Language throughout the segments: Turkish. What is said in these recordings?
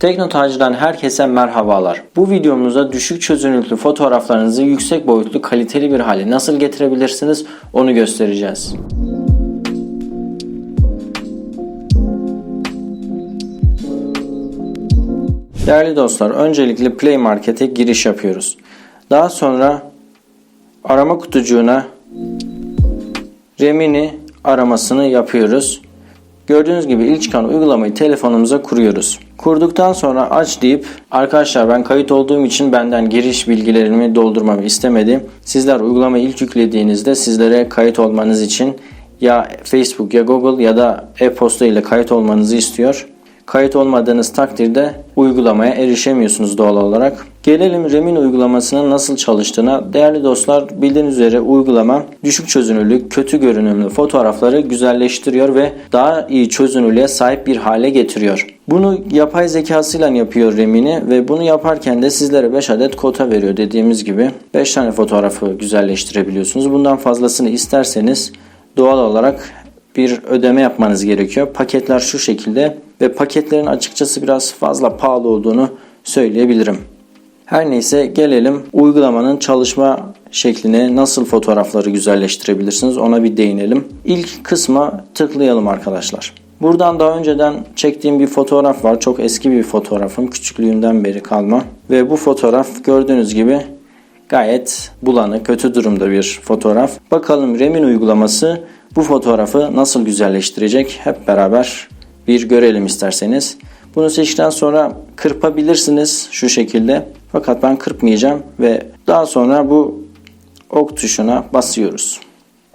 Teknotacı'dan herkese merhabalar. Bu videomuzda düşük çözünürlüklü fotoğraflarınızı yüksek boyutlu kaliteli bir hale nasıl getirebilirsiniz onu göstereceğiz. Değerli dostlar, öncelikle Play Market'e giriş yapıyoruz. Daha sonra arama kutucuğuna Remini aramasını yapıyoruz. Gördüğünüz gibi ilk çıkan uygulamayı telefonumuza kuruyoruz. Kurduktan sonra aç deyip arkadaşlar ben kayıt olduğum için benden giriş bilgilerimi doldurmamı istemedi. Sizler uygulamayı ilk yüklediğinizde sizlere kayıt olmanız için ya Facebook ya Google ya da e-posta ile kayıt olmanızı istiyor. Kayıt olmadığınız takdirde uygulamaya erişemiyorsunuz doğal olarak. Gelelim Remin uygulamasının nasıl çalıştığına. Değerli dostlar bildiğiniz üzere uygulama düşük çözünürlük, kötü görünümlü fotoğrafları güzelleştiriyor ve daha iyi çözünürlüğe sahip bir hale getiriyor. Bunu yapay zekasıyla yapıyor Remini ve bunu yaparken de sizlere 5 adet kota veriyor dediğimiz gibi. 5 tane fotoğrafı güzelleştirebiliyorsunuz. Bundan fazlasını isterseniz doğal olarak bir ödeme yapmanız gerekiyor. Paketler şu şekilde ve paketlerin açıkçası biraz fazla pahalı olduğunu söyleyebilirim. Her neyse gelelim uygulamanın çalışma şekline nasıl fotoğrafları güzelleştirebilirsiniz ona bir değinelim. İlk kısma tıklayalım arkadaşlar. Buradan daha önceden çektiğim bir fotoğraf var. Çok eski bir fotoğrafım. Küçüklüğümden beri kalma. Ve bu fotoğraf gördüğünüz gibi gayet bulanık, kötü durumda bir fotoğraf. Bakalım Remin uygulaması bu fotoğrafı nasıl güzelleştirecek hep beraber bir görelim isterseniz. Bunu seçtikten sonra kırpabilirsiniz şu şekilde. Fakat ben kırpmayacağım ve daha sonra bu ok tuşuna basıyoruz.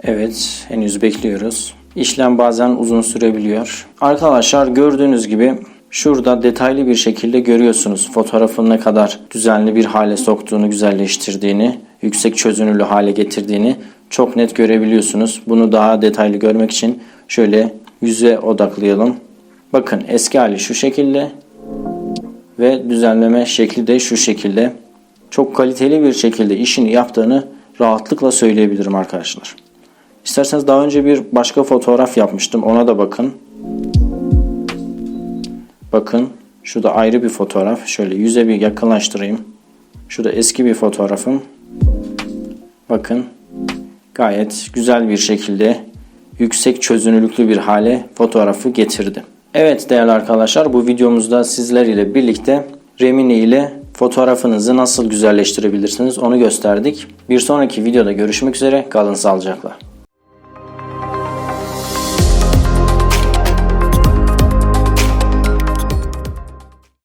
Evet henüz bekliyoruz. İşlem bazen uzun sürebiliyor. Arkadaşlar gördüğünüz gibi şurada detaylı bir şekilde görüyorsunuz fotoğrafın ne kadar düzenli bir hale soktuğunu, güzelleştirdiğini, yüksek çözünürlü hale getirdiğini çok net görebiliyorsunuz. Bunu daha detaylı görmek için şöyle yüze odaklayalım. Bakın eski hali şu şekilde ve düzenleme şekli de şu şekilde. Çok kaliteli bir şekilde işini yaptığını rahatlıkla söyleyebilirim arkadaşlar. İsterseniz daha önce bir başka fotoğraf yapmıştım. Ona da bakın. Bakın şu da ayrı bir fotoğraf. Şöyle yüze bir yakınlaştırayım. Şu da eski bir fotoğrafım. Bakın gayet güzel bir şekilde yüksek çözünürlüklü bir hale fotoğrafı getirdi. Evet değerli arkadaşlar bu videomuzda sizler ile birlikte Remini ile fotoğrafınızı nasıl güzelleştirebilirsiniz onu gösterdik. Bir sonraki videoda görüşmek üzere kalın sağlıcakla.